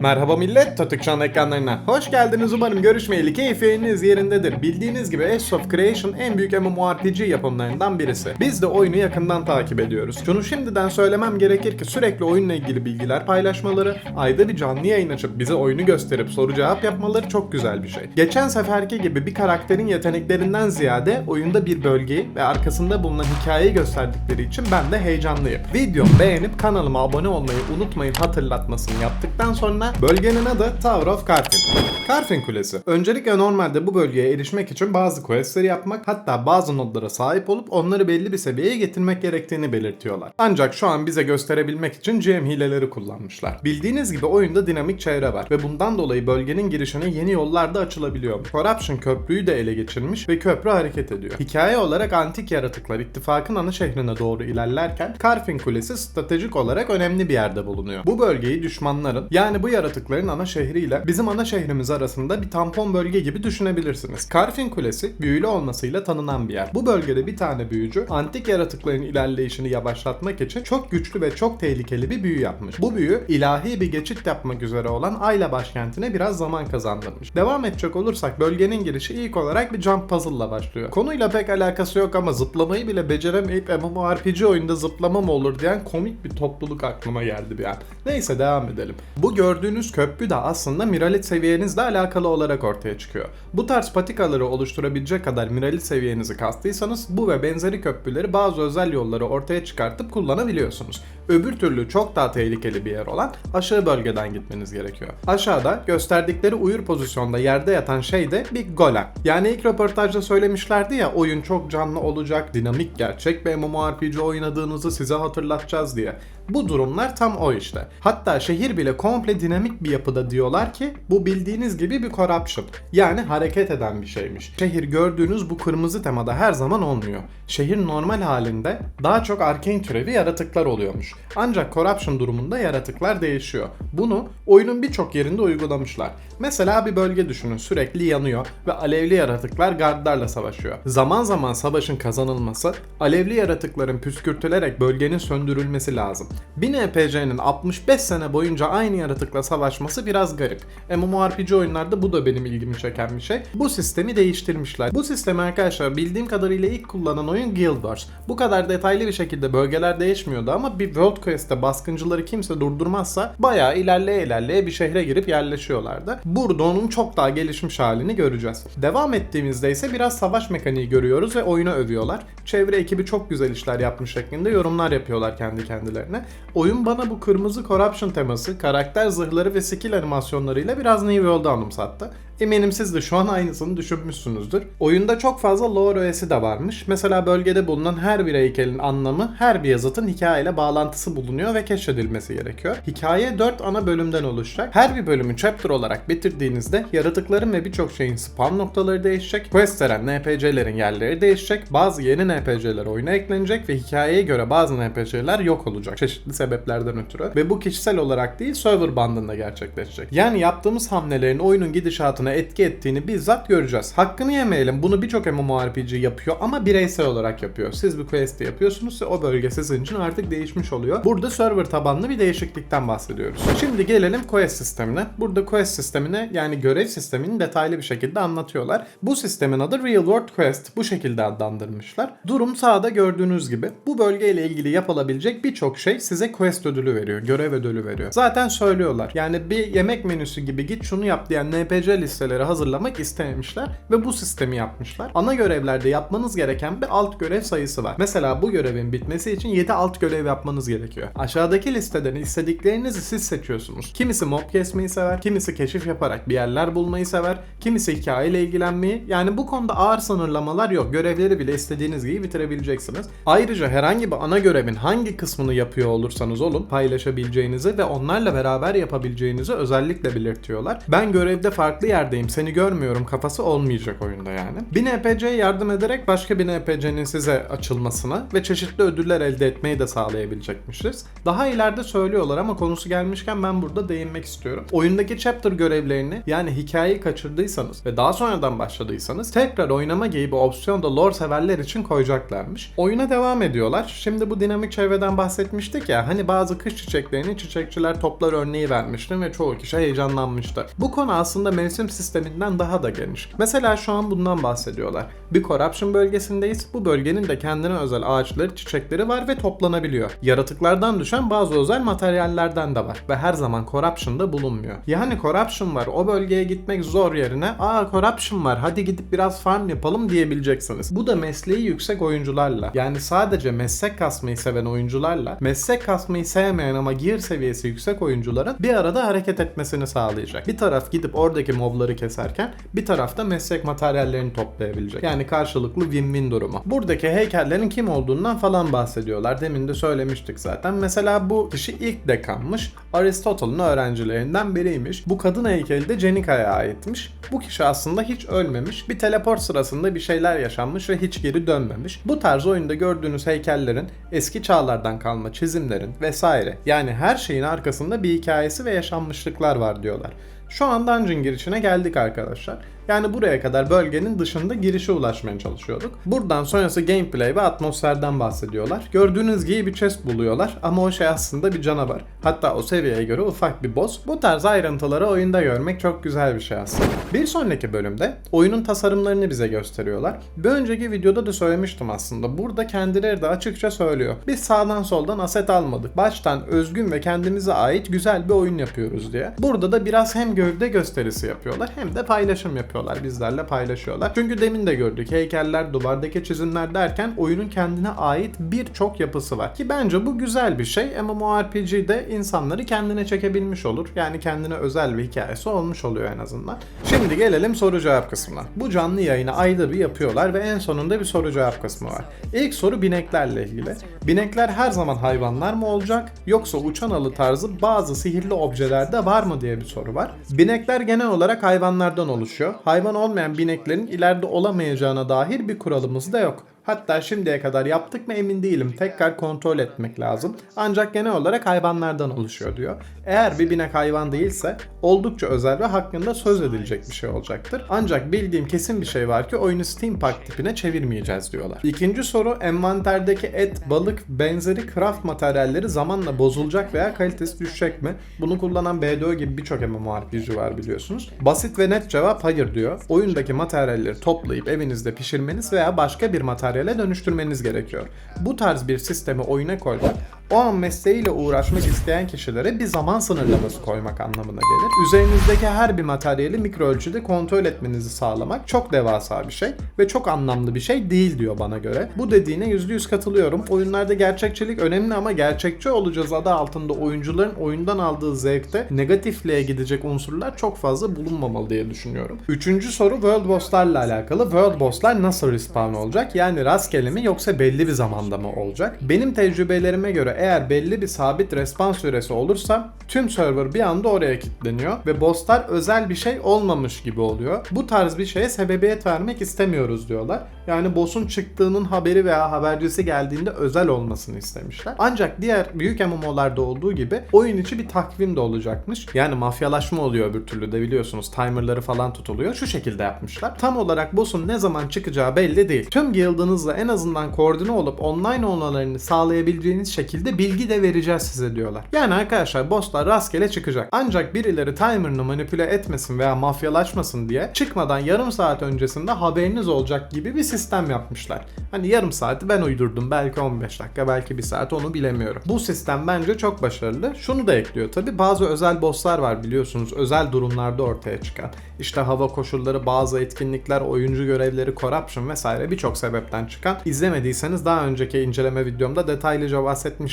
Merhaba millet, Tatıkçan ekranlarına. Hoş geldiniz umarım görüşmeyeli keyfiniz yerindedir. Bildiğiniz gibi Ace of Creation en büyük MMORPG yapımlarından birisi. Biz de oyunu yakından takip ediyoruz. Şunu şimdiden söylemem gerekir ki sürekli oyunla ilgili bilgiler paylaşmaları, ayda bir canlı yayın açıp bize oyunu gösterip soru cevap yapmaları çok güzel bir şey. Geçen seferki gibi bir karakterin yeteneklerinden ziyade oyunda bir bölgeyi ve arkasında bulunan hikayeyi gösterdikleri için ben de heyecanlıyım. Videomu beğenip kanalıma abone olmayı unutmayın hatırlatmasını yaptıktan sonra bölgenin adı Tower of Karfin. Karfin Kulesi. Öncelikle normalde bu bölgeye erişmek için bazı questleri yapmak hatta bazı nodlara sahip olup onları belli bir seviyeye getirmek gerektiğini belirtiyorlar. Ancak şu an bize gösterebilmek için GM hileleri kullanmışlar. Bildiğiniz gibi oyunda dinamik çevre var ve bundan dolayı bölgenin girişine yeni yollar da açılabiliyor. Corruption köprüyü de ele geçirmiş ve köprü hareket ediyor. Hikaye olarak antik yaratıklar ittifakın ana şehrine doğru ilerlerken Karfin Kulesi stratejik olarak önemli bir yerde bulunuyor. Bu bölgeyi düşmanların yani bu yaratıkların ana şehriyle bizim ana şehrimiz arasında bir tampon bölge gibi düşünebilirsiniz. Karfin Kulesi büyülü olmasıyla tanınan bir yer. Bu bölgede bir tane büyücü antik yaratıkların ilerleyişini yavaşlatmak için çok güçlü ve çok tehlikeli bir büyü yapmış. Bu büyü ilahi bir geçit yapmak üzere olan Ayla başkentine biraz zaman kazandırmış. Devam edecek olursak bölgenin girişi ilk olarak bir jump puzzle'la başlıyor. Konuyla pek alakası yok ama zıplamayı bile beceremeyip MMORPG oyunda zıplama mı olur diyen komik bir topluluk aklıma geldi bir an. Neyse devam edelim. Bu gördüğünüz köprü de aslında miralit seviyenizle alakalı olarak ortaya çıkıyor. Bu tarz patikaları oluşturabilecek kadar miralit seviyenizi kastıysanız bu ve benzeri köprüleri bazı özel yolları ortaya çıkartıp kullanabiliyorsunuz. Öbür türlü çok daha tehlikeli bir yer olan aşağı bölgeden gitmeniz gerekiyor. Aşağıda gösterdikleri uyur pozisyonda yerde yatan şey de bir golem. Yani ilk röportajda söylemişlerdi ya oyun çok canlı olacak, dinamik gerçek bir MMORPG oynadığınızı size hatırlatacağız diye. Bu durumlar tam o işte. Hatta şehir bile komple dinamik bir yapıda diyorlar ki bu bildiğiniz gibi bir corruption. Yani hareket eden bir şeymiş. Şehir gördüğünüz bu kırmızı temada her zaman olmuyor. Şehir normal halinde daha çok arcane türevi yaratıklar oluyormuş. Ancak corruption durumunda yaratıklar değişiyor. Bunu oyunun birçok yerinde uygulamışlar. Mesela bir bölge düşünün sürekli yanıyor ve alevli yaratıklar gardlarla savaşıyor. Zaman zaman savaşın kazanılması, alevli yaratıkların püskürtülerek bölgenin söndürülmesi lazım. Bir NPC'nin 65 sene boyunca aynı yaratıkla savaşması biraz garip. MMORPG oyunlarda bu da benim ilgimi çeken bir şey. Bu sistemi değiştirmişler. Bu sistemi arkadaşlar bildiğim kadarıyla ilk kullanan oyun Guild Wars. Bu kadar detaylı bir şekilde bölgeler değişmiyordu ama bir World Quest'te baskıncıları kimse durdurmazsa bayağı ilerleye ilerleye bir şehre girip yerleşiyorlardı. Burada onun çok daha gelişmiş halini göreceğiz. Devam ettiğimizde ise biraz savaş mekaniği görüyoruz ve oyunu övüyorlar. Çevre ekibi çok güzel işler yapmış şeklinde yorumlar yapıyorlar kendi kendilerine. Oyun bana bu kırmızı corruption teması, karakter zırhları ve skill animasyonlarıyla biraz New World'u anımsattı. Eminim siz de şu an aynısını düşünmüşsünüzdür. Oyunda çok fazla lore öğesi de varmış. Mesela bölgede bulunan her bir heykelin anlamı her bir yazıtın hikayeyle bağlantısı bulunuyor ve keşfedilmesi gerekiyor. Hikaye 4 ana bölümden oluşacak. Her bir bölümü chapter olarak bitirdiğinizde yaratıkların ve birçok şeyin spawn noktaları değişecek. Quest veren NPC'lerin yerleri değişecek. Bazı yeni NPC'ler oyuna eklenecek ve hikayeye göre bazı NPC'ler yok olacak. Çeşitli sebeplerden ötürü. Ve bu kişisel olarak değil server bandında gerçekleşecek. Yani yaptığımız hamlelerin oyunun gidişatına etki ettiğini bizzat göreceğiz. Hakkını yemeyelim. Bunu birçok MMORPG yapıyor ama bireysel olarak yapıyor. Siz bir quest'i yapıyorsunuz o bölge sizin için artık değişmiş oluyor. Burada server tabanlı bir değişiklikten bahsediyoruz. Şimdi gelelim quest sistemine. Burada quest sistemine yani görev sistemini detaylı bir şekilde anlatıyorlar. Bu sistemin adı Real World Quest. Bu şekilde adlandırmışlar. Durum sağda gördüğünüz gibi. Bu bölgeyle ilgili yapılabilecek birçok şey size quest ödülü veriyor. Görev ödülü veriyor. Zaten söylüyorlar. Yani bir yemek menüsü gibi git şunu yap diyen NPC listeleri hazırlamak istememişler ve bu sistemi yapmışlar. Ana görevlerde yapmanız gereken bir alt görev sayısı var. Mesela bu görevin bitmesi için 7 alt görev yapmanız gerekiyor. Aşağıdaki listeden istediklerinizi siz seçiyorsunuz. Kimisi mob kesmeyi sever, kimisi keşif yaparak bir yerler bulmayı sever, kimisi hikayeyle ilgilenmeyi. Yani bu konuda ağır sınırlamalar yok. Görevleri bile istediğiniz gibi bitirebileceksiniz. Ayrıca herhangi bir ana görevin hangi kısmını yapıyor olursanız olun paylaşabileceğinizi ve onlarla beraber yapabileceğinizi özellikle belirtiyorlar. Ben görevde farklı yerdeyim seni görmüyorum kafası olmayacak oyunda yani. Bir NPC'ye yardım ederek başka bir NPC'nin size açılmasına ve çeşitli ödüller elde etmeyi de sağlayabilecek bahsetmişiz. Daha ileride söylüyorlar ama konusu gelmişken ben burada değinmek istiyorum. Oyundaki chapter görevlerini yani hikayeyi kaçırdıysanız ve daha sonradan başladıysanız tekrar oynama gibi opsiyon da lore severler için koyacaklarmış. Oyuna devam ediyorlar. Şimdi bu dinamik çevreden bahsetmiştik ya hani bazı kış çiçeklerini çiçekçiler toplar örneği vermiştim ve çoğu kişi heyecanlanmıştı. Bu konu aslında mevsim sisteminden daha da geniş. Mesela şu an bundan bahsediyorlar. Bir corruption bölgesindeyiz. Bu bölgenin de kendine özel ağaçları, çiçekleri var ve toplanabiliyor. Yaratıklardan düşen bazı özel materyallerden de var ve her zaman corruption'da bulunmuyor. Yani corruption var o bölgeye gitmek zor yerine aa corruption var hadi gidip biraz farm yapalım diyebileceksiniz. Bu da mesleği yüksek oyuncularla yani sadece meslek kasmayı seven oyuncularla meslek kasmayı sevmeyen ama gear seviyesi yüksek oyuncuların bir arada hareket etmesini sağlayacak. Bir taraf gidip oradaki mobları keserken bir tarafta meslek materyallerini toplayabilecek. Yani karşılıklı win-win durumu. Buradaki heykellerin kim olduğundan falan bahsediyorlar. Demin de söylemiştik zaten. Mesela bu kişi ilk dekanmış. Aristoteles'in öğrencilerinden biriymiş. Bu kadın heykeli de Jenika'ya aitmiş. Bu kişi aslında hiç ölmemiş. Bir teleport sırasında bir şeyler yaşanmış ve hiç geri dönmemiş. Bu tarz oyunda gördüğünüz heykellerin eski çağlardan kalma çizimlerin vesaire yani her şeyin arkasında bir hikayesi ve yaşanmışlıklar var diyorlar. Şu an dungeon girişine geldik arkadaşlar. Yani buraya kadar bölgenin dışında girişe ulaşmaya çalışıyorduk. Buradan sonrası gameplay ve atmosferden bahsediyorlar. Gördüğünüz gibi bir chest buluyorlar ama o şey aslında bir canavar. Hatta o seviyeye göre ufak bir boss. Bu tarz ayrıntıları oyunda görmek çok güzel bir şey aslında. Bir sonraki bölümde oyunun tasarımlarını bize gösteriyorlar. Bir önceki videoda da söylemiştim aslında. Burada kendileri de açıkça söylüyor. Biz sağdan soldan aset almadık. Baştan özgün ve kendimize ait güzel bir oyun yapıyoruz diye. Burada da biraz hem gövde gösterisi yapıyorlar hem de paylaşım yapıyorlar bizlerle paylaşıyorlar. Çünkü demin de gördük heykeller, duvardaki çizimler derken oyunun kendine ait birçok yapısı var. Ki bence bu güzel bir şey. MMORPG'de insanları kendine çekebilmiş olur. Yani kendine özel bir hikayesi olmuş oluyor en azından. Şimdi gelelim soru cevap kısmına. Bu canlı yayını ayda bir yapıyorlar ve en sonunda bir soru cevap kısmı var. İlk soru bineklerle ilgili. Binekler her zaman hayvanlar mı olacak yoksa uçan alı tarzı bazı sihirli objelerde var mı diye bir soru var. Binekler genel olarak hayvanlardan oluşuyor. Hayvan olmayan bineklerin ileride olamayacağına dair bir kuralımız da yok. Hatta şimdiye kadar yaptık mı emin değilim. Tekrar kontrol etmek lazım. Ancak genel olarak hayvanlardan oluşuyor diyor. Eğer bir binek hayvan değilse oldukça özel ve hakkında söz edilecek bir şey olacaktır. Ancak bildiğim kesin bir şey var ki oyunu steampunk tipine çevirmeyeceğiz diyorlar. İkinci soru envanterdeki et, balık benzeri craft materyalleri zamanla bozulacak veya kalitesi düşecek mi? Bunu kullanan BDO gibi birçok MMORPG var biliyorsunuz. Basit ve net cevap hayır diyor. Oyundaki materyalleri toplayıp evinizde pişirmeniz veya başka bir materyal materyale dönüştürmeniz gerekiyor. Bu tarz bir sistemi oyuna koymak o an mesleğiyle uğraşmak isteyen kişilere bir zaman sınırlaması koymak anlamına gelir. Üzerinizdeki her bir materyali mikro ölçüde kontrol etmenizi sağlamak çok devasa bir şey ve çok anlamlı bir şey değil diyor bana göre. Bu dediğine %100 katılıyorum. Oyunlarda gerçekçilik önemli ama gerçekçi olacağız adı altında oyuncuların oyundan aldığı zevkte negatifliğe gidecek unsurlar çok fazla bulunmamalı diye düşünüyorum. Üçüncü soru World Boss'larla alakalı. World Boss'lar nasıl respawn olacak? Yani rastgele mi yoksa belli bir zamanda mı olacak? Benim tecrübelerime göre eğer belli bir sabit respawn süresi olursa tüm server bir anda oraya kilitleniyor ve bosslar özel bir şey olmamış gibi oluyor. Bu tarz bir şeye sebebiyet vermek istemiyoruz diyorlar. Yani boss'un çıktığının haberi veya habercisi geldiğinde özel olmasını istemişler. Ancak diğer büyük MMO'larda olduğu gibi oyun içi bir takvim de olacakmış. Yani mafyalaşma oluyor öbür türlü de biliyorsunuz. Timerları falan tutuluyor. Şu şekilde yapmışlar. Tam olarak boss'un ne zaman çıkacağı belli değil. Tüm guild'ınızla en azından koordine olup online olmalarını sağlayabileceğiniz şekilde bilgi de vereceğiz size diyorlar. Yani arkadaşlar bosslar rastgele çıkacak. Ancak birileri timer'ını manipüle etmesin veya mafyalaşmasın diye çıkmadan yarım saat öncesinde haberiniz olacak gibi bir sistem yapmışlar. Hani yarım saati ben uydurdum. Belki 15 dakika, belki bir saat onu bilemiyorum. Bu sistem bence çok başarılı. Şunu da ekliyor tabi. Bazı özel bosslar var biliyorsunuz. Özel durumlarda ortaya çıkan. İşte hava koşulları, bazı etkinlikler, oyuncu görevleri, corruption vesaire birçok sebepten çıkan. İzlemediyseniz daha önceki inceleme videomda detaylıca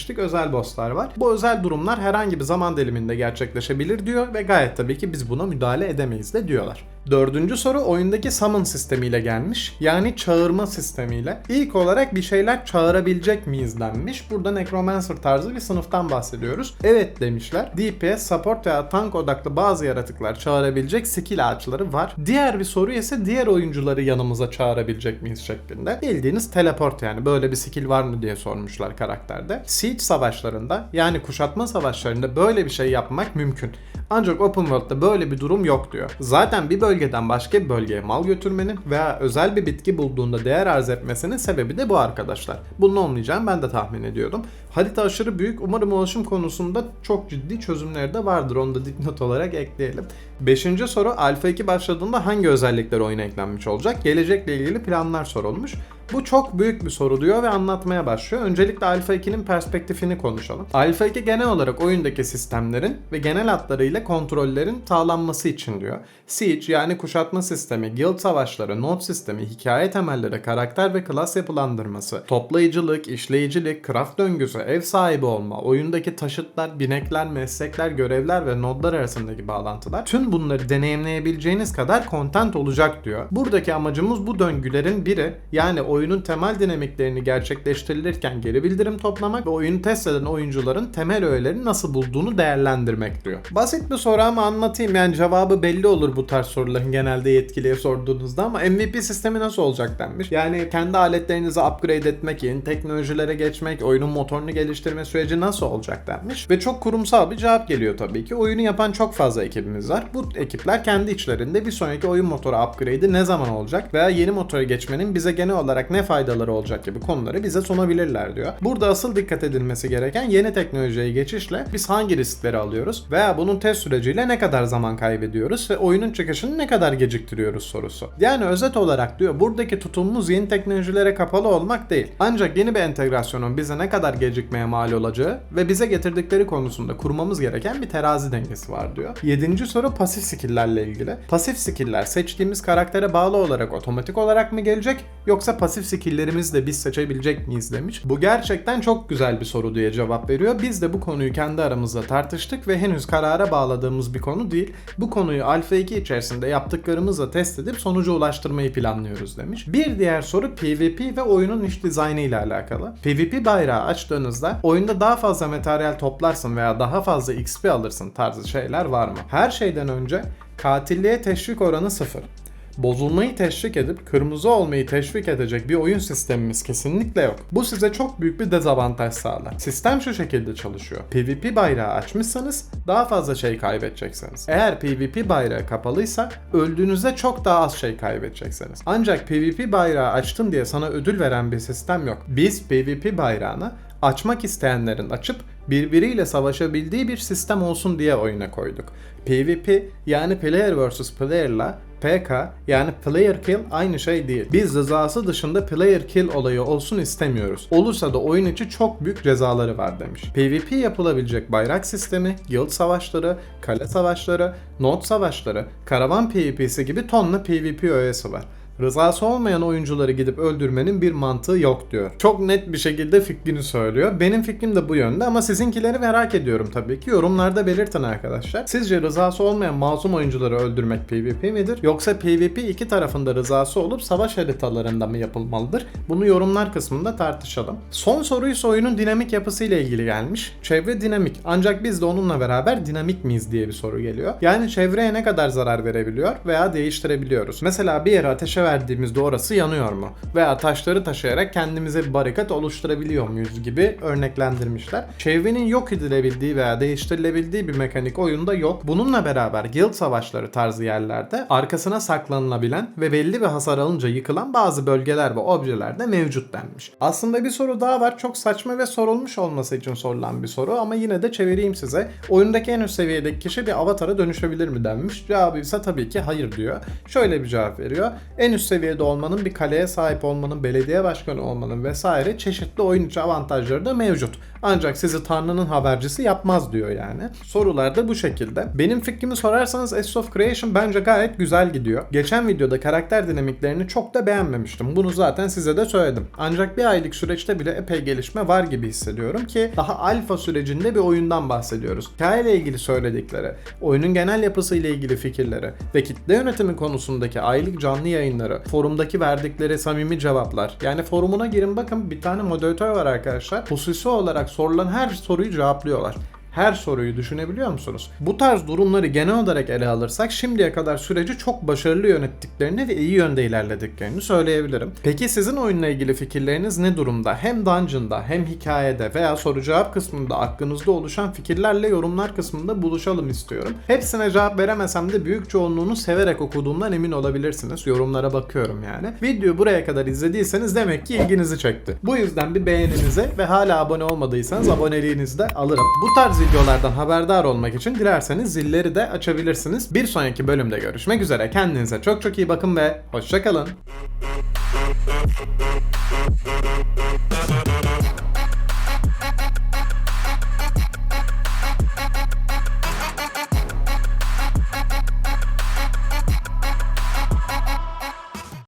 bahsetmiştik. Özel bosslar var. Bu özel durumlar herhangi bir zaman diliminde gerçekleşebilir diyor ve gayet tabii ki biz buna müdahale edemeyiz de diyorlar. Dördüncü soru oyundaki summon sistemiyle gelmiş. Yani çağırma sistemiyle. İlk olarak bir şeyler çağırabilecek miyiz denmiş. Burada Necromancer tarzı bir sınıftan bahsediyoruz. Evet demişler. DPS, support veya tank odaklı bazı yaratıklar çağırabilecek skill ağaçları var. Diğer bir soru ise diğer oyuncuları yanımıza çağırabilecek miyiz şeklinde. Bildiğiniz teleport yani böyle bir skill var mı diye sormuşlar karakterde. Siege savaşlarında yani kuşatma savaşlarında böyle bir şey yapmak mümkün. Ancak Open World'da böyle bir durum yok diyor. Zaten bir bölgeden başka bir bölgeye mal götürmenin veya özel bir bitki bulduğunda değer arz etmesinin sebebi de bu arkadaşlar. Bunun olmayacağını ben de tahmin ediyordum. Harita aşırı büyük. Umarım ulaşım konusunda çok ciddi çözümleri de vardır. Onu da dipnot olarak ekleyelim. Beşinci soru Alpha 2 başladığında hangi özellikler oyuna eklenmiş olacak? Gelecekle ilgili planlar sorulmuş. Bu çok büyük bir soru diyor ve anlatmaya başlıyor. Öncelikle Alpha 2'nin perspektifini konuşalım. Alpha 2 genel olarak oyundaki sistemlerin ve genel hatlarıyla kontrollerin sağlanması için diyor. Siege yani kuşatma sistemi, guild savaşları, node sistemi, hikaye temelleri, karakter ve klas yapılandırması, toplayıcılık, işleyicilik, craft döngüsü, ev sahibi olma, oyundaki taşıtlar, binekler, meslekler, görevler ve nodlar arasındaki bağlantılar tüm bunları deneyimleyebileceğiniz kadar content olacak diyor. Buradaki amacımız bu döngülerin biri yani oyunun temel dinamiklerini gerçekleştirilirken geri bildirim toplamak ve oyunu test eden oyuncuların temel öğeleri nasıl bulduğunu değerlendirmek diyor. Basit bir soru ama anlatayım yani cevabı belli olur bu tarz soruların genelde yetkiliye sorduğunuzda ama MVP sistemi nasıl olacak denmiş. Yani kendi aletlerinizi upgrade etmek, yeni teknolojilere geçmek, oyunun motorunu geliştirme süreci nasıl olacak denmiş. Ve çok kurumsal bir cevap geliyor tabii ki. Oyunu yapan çok fazla ekibimiz var. Bu ekipler kendi içlerinde bir sonraki oyun motoru upgrade'i ne zaman olacak veya yeni motora geçmenin bize genel olarak ne faydaları olacak gibi konuları bize sunabilirler diyor. Burada asıl dikkat edilmesi gereken yeni teknolojiye geçişle biz hangi riskleri alıyoruz veya bunun test süreciyle ne kadar zaman kaybediyoruz ve oyunun çıkışını ne kadar geciktiriyoruz sorusu. Yani özet olarak diyor buradaki tutumumuz yeni teknolojilere kapalı olmak değil. Ancak yeni bir entegrasyonun bize ne kadar gecikmeye mal olacağı ve bize getirdikleri konusunda kurmamız gereken bir terazi dengesi var diyor. Yedinci soru pasif skill'lerle ilgili. Pasif skill'ler seçtiğimiz karaktere bağlı olarak otomatik olarak mı gelecek yoksa pasif skill'lerimizi de biz seçebilecek miyiz demiş. Bu gerçekten çok güzel bir soru diye cevap veriyor. Biz de bu konuyu kendi aramızda tartıştık ve henüz karara bağladığımız bir konu değil. Bu konuyu Alpha 2 içerisinde yaptıklarımızla test edip sonuca ulaştırmayı planlıyoruz demiş. Bir diğer soru PvP ve oyunun iş dizaynı ile alakalı. PvP bayrağı açtığınızda oyunda daha fazla materyal toplarsın veya daha fazla XP alırsın tarzı şeyler var mı? Her şeyden önce katilliğe teşvik oranı sıfır bozulmayı teşvik edip kırmızı olmayı teşvik edecek bir oyun sistemimiz kesinlikle yok. Bu size çok büyük bir dezavantaj sağlar. Sistem şu şekilde çalışıyor. PvP bayrağı açmışsanız daha fazla şey kaybedeceksiniz. Eğer PvP bayrağı kapalıysa öldüğünüzde çok daha az şey kaybedeceksiniz. Ancak PvP bayrağı açtın diye sana ödül veren bir sistem yok. Biz PvP bayrağını açmak isteyenlerin açıp birbiriyle savaşabildiği bir sistem olsun diye oyuna koyduk. PvP yani player vs player'la PK yani player kill aynı şey değil. Biz rızası dışında player kill olayı olsun istemiyoruz. Olursa da oyun içi çok büyük cezaları var demiş. PvP yapılabilecek bayrak sistemi, guild savaşları, kale savaşları, node savaşları, karavan PvP'si gibi tonla PvP öğesi var rızası olmayan oyuncuları gidip öldürmenin bir mantığı yok diyor. Çok net bir şekilde fikrini söylüyor. Benim fikrim de bu yönde ama sizinkileri merak ediyorum tabii ki. Yorumlarda belirtin arkadaşlar. Sizce rızası olmayan masum oyuncuları öldürmek PvP midir? Yoksa PvP iki tarafında rızası olup savaş haritalarında mı yapılmalıdır? Bunu yorumlar kısmında tartışalım. Son soru ise oyunun dinamik yapısıyla ilgili gelmiş. Çevre dinamik ancak biz de onunla beraber dinamik miyiz diye bir soru geliyor. Yani çevreye ne kadar zarar verebiliyor veya değiştirebiliyoruz. Mesela bir yere ateşe verdiğimizde orası yanıyor mu? Veya taşları taşıyarak kendimize bir barikat oluşturabiliyor muyuz gibi örneklendirmişler. Çevrenin yok edilebildiği veya değiştirilebildiği bir mekanik oyunda yok. Bununla beraber guild savaşları tarzı yerlerde arkasına saklanılabilen ve belli bir hasar alınca yıkılan bazı bölgeler ve objeler de mevcut denmiş. Aslında bir soru daha var. Çok saçma ve sorulmuş olması için sorulan bir soru ama yine de çevireyim size. Oyundaki en üst seviyedeki kişi bir avatara dönüşebilir mi denmiş. Cevabı ise tabii ki hayır diyor. Şöyle bir cevap veriyor. En üst seviyede olmanın, bir kaleye sahip olmanın, belediye başkanı olmanın vesaire çeşitli oyun içi avantajları da mevcut. Ancak sizi Tanrı'nın habercisi yapmaz diyor yani. Sorular da bu şekilde. Benim fikrimi sorarsanız Ace of Creation bence gayet güzel gidiyor. Geçen videoda karakter dinamiklerini çok da beğenmemiştim. Bunu zaten size de söyledim. Ancak bir aylık süreçte bile epey gelişme var gibi hissediyorum ki daha alfa sürecinde bir oyundan bahsediyoruz. Hikaye ile ilgili söyledikleri, oyunun genel yapısı ile ilgili fikirleri ve kitle yönetimi konusundaki aylık canlı yayınları, forumdaki verdikleri samimi cevaplar. Yani forumuna girin bakın bir tane moderatör var arkadaşlar. Hususi olarak sorulan her soruyu cevaplıyorlar her soruyu düşünebiliyor musunuz? Bu tarz durumları genel olarak ele alırsak şimdiye kadar süreci çok başarılı yönettiklerini ve iyi yönde ilerlediklerini söyleyebilirim. Peki sizin oyunla ilgili fikirleriniz ne durumda? Hem dungeon'da hem hikayede veya soru cevap kısmında aklınızda oluşan fikirlerle yorumlar kısmında buluşalım istiyorum. Hepsine cevap veremesem de büyük çoğunluğunu severek okuduğumdan emin olabilirsiniz. Yorumlara bakıyorum yani. Videoyu buraya kadar izlediyseniz demek ki ilginizi çekti. Bu yüzden bir beğeninizi ve hala abone olmadıysanız aboneliğinizi de alırım. Bu tarz videolardan haberdar olmak için dilerseniz zilleri de açabilirsiniz. Bir sonraki bölümde görüşmek üzere. Kendinize çok çok iyi bakın ve hoşçakalın.